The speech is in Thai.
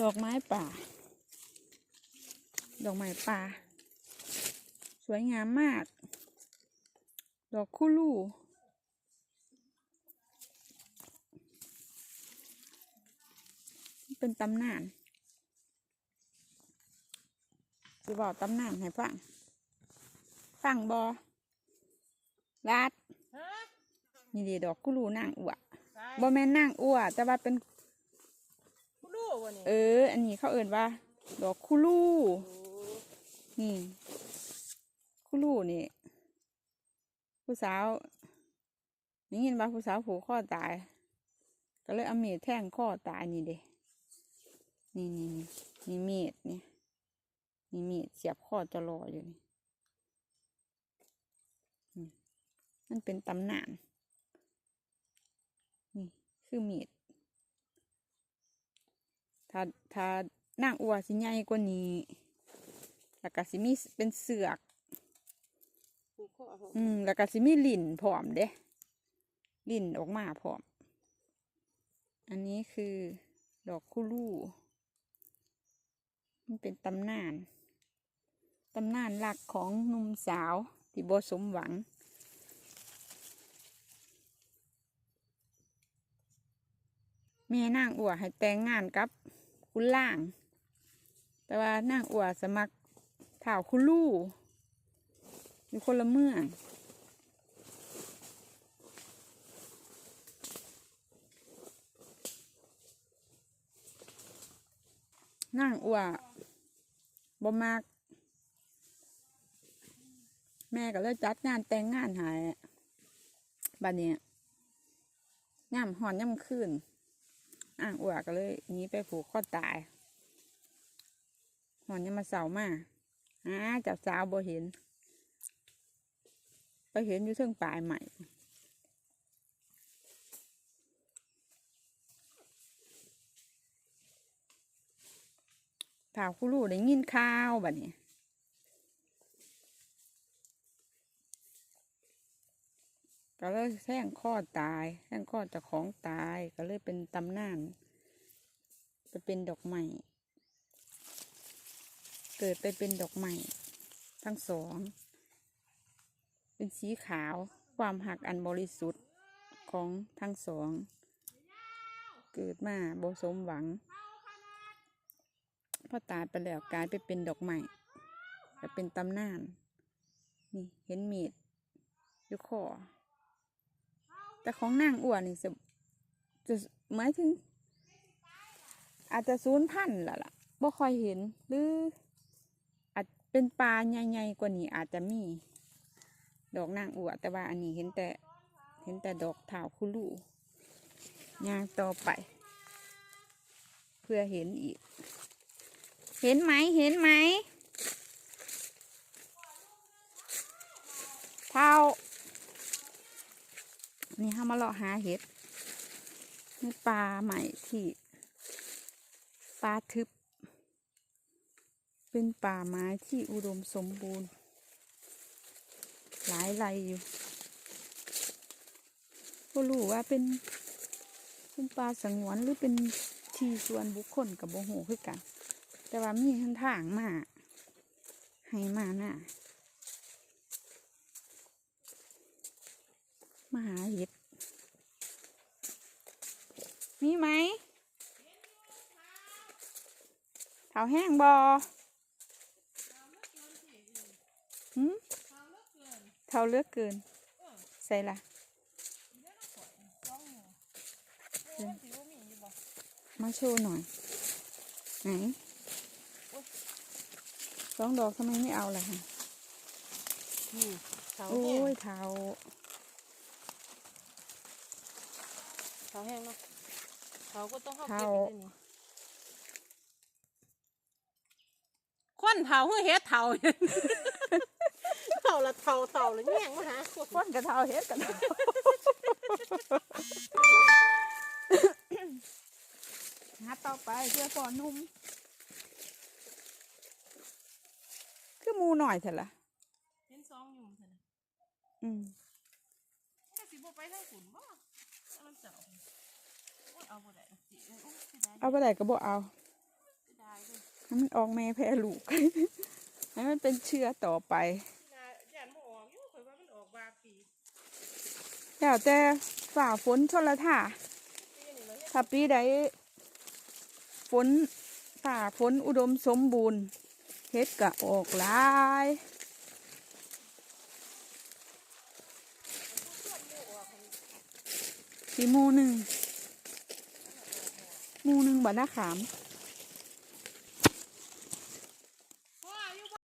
ดอกไม้ป่า ดอกไม้ป่า สวยงามมาก ดอกคู่ลู่เป็นตำนานจะบอกตำนานให้ฟังฟังบอลาดฮะนี่ดีดอกคู่ลู่นางอัวใช่บอแม่นนางอัวแต่ว่าเป็นผู้รู้ วะนี่เออ อันนี้เขาเอ่นว่า ดอกคูลูนี่คูลูนี่ ผู้สาวนี่ยินว่าผู้สาวผูกข้อตาย ก็เลยเอามีดแทงข้อตายนี่เด้นี่นี่นี่นี่มีดนี่นี่มีดเสียบข้อจะรออยู่นี่อืมมันเป็นตำนาน นี่คือมีด ถ้าถ้านางอัวสิใหญ่กว่านี้แล้วก็สิมีเป็นเสือกผู้ข้อผมอืมแล้วก็สิมีลิ่นพร้อมเด้ลิ่นออกมาพร้อม อันนี้คือดอกคุลูมันเป็นตำนาน ตำนานหลักของหนุ่มสาวที่บ่สมหวังแม่นางอัวให้แต่งงานกับ คุณล่าง แต่ว่านางอัวสมัครถ่าวคุลูอยู่คนละเมืองนางอัวบ่มาก แม่ก็เลยจัดงานแต่งงานหายบัดนี้ย่ำหอนย่ำคืน อ่างอวก็เลยนี้ไปผูกข้อตายหอนย่ำมาเสาร์มาหาจับสาวบ่เห็น ไปเห็นอยู่เทิงปลายใหม่ถาวคุรูได้ยินข้าวบัดนี้ ก็เลยแท่งข้อตายแท่งข้อจากของตายก็เลยเป็นตำนานไปเป็นดอกไม้เกิดไปเป็นดอกไม้ทั้งสอง เป็นสีขาวความหักอันบริสุทธิ์ของทั้งสอง เกิดมาบสมหวังพอตายไปแล้วกลายไปเป็นดอกไม้ก็เป็นตำนาน นี่เห็นมีดยู่คอ แต่ของนางอ้วนนี่จะจะหมายถึง อาจจะสูญพันธุ์และล่ะบ่ค่อยเห็นหรือ อาจเป็นปลาใหญ่ๆกว่านี้อาจจะมี ดอกนางอัวแต่ว่าอันนี้เห็นแต่ เห็นแต่ดอกเถาวคุลูยางต่อไป เพื่อเห็นอีก เห็นไหมเห็นไหมเท่า นี่ห้ามาเลาะหาเห็ดนี่ปลาใหม่ที่ปลาทึบ เป็นป่าไม้ที่อุดมสมบูรณ์ หลายไรอยู่ก็รู้ว่าเป็นเป็นป่าสงวนหรือเป็นที่ส่วนบุคคลกับโบโหคือกัน แต่ว่ามีทางทางมาให้มาหน้า มาหาเห็ด มีไหมเถาแห้งบอหืมเถาเลือกเกิน ใส่ละเดี๋ยวมาโชว์หน่อย ไหนสองดอกทำไมไม่เอาล่ะฮะนี่เสาโอ้แห้งยเถา เสาแห้งเนาะเสาก็ต้องเข้าเท้าเก็บไปด้วยนี่ควันเผาเฮ้ยเฮ็ดเผาเผาละเผาเต่าละแง่งมาหาคนก้นกระเทาเฮ็ดกันหาต่อไปเพื่อปอนุ่ม คือหมูหน่อยเถอะล่ะเห็นซองอยู่เถอะนะอืมก็สิบ่ไปทางขุนบ่เอา มันเจ้าโอ้ยเอาบ่ได้นะสิเอายเอาไปไหนก็บอกเอาให้มันออกแม่แพรลูกให้มันเป็นเชื้อต่อไปอย่าแล้วแต่ฝ่าฝนชนละท่าถ้าปีใดฝนฝ่าฝนอุดมสมบูรณ์เฮ็ดกะออกหลาย มีหมูหนึ่งหมูหนึ่งบ่หน้าขาม